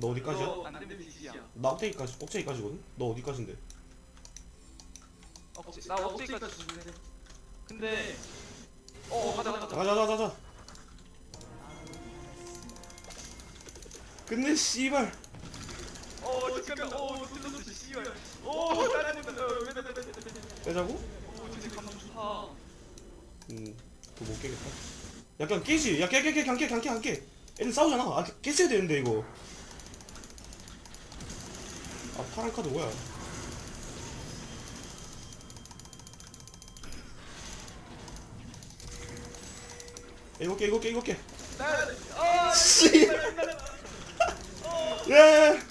너 어디까지야? 나 억제기까지 억제기까지거든? 너 어디까지인데? 억제 나 억제기까지 주는데 근데 어 어, 가자 가자 가자. 가자 가자 가자. 끝내 씨발. 어 잠깐만. 어 찔렀어 씨발. 어 따라한다 빼자고? 오 진짜 감정 좋다. 음그못 깨겠다. 약간 깨지. 야 깨 깨 깨 강깨 강깨 강깨. 애들 싸우잖아. 아 깨- 깼어야 되는데 이거 아 파란 카드 뭐야? 깨 이거 깨 이거 깨아 씨. 예.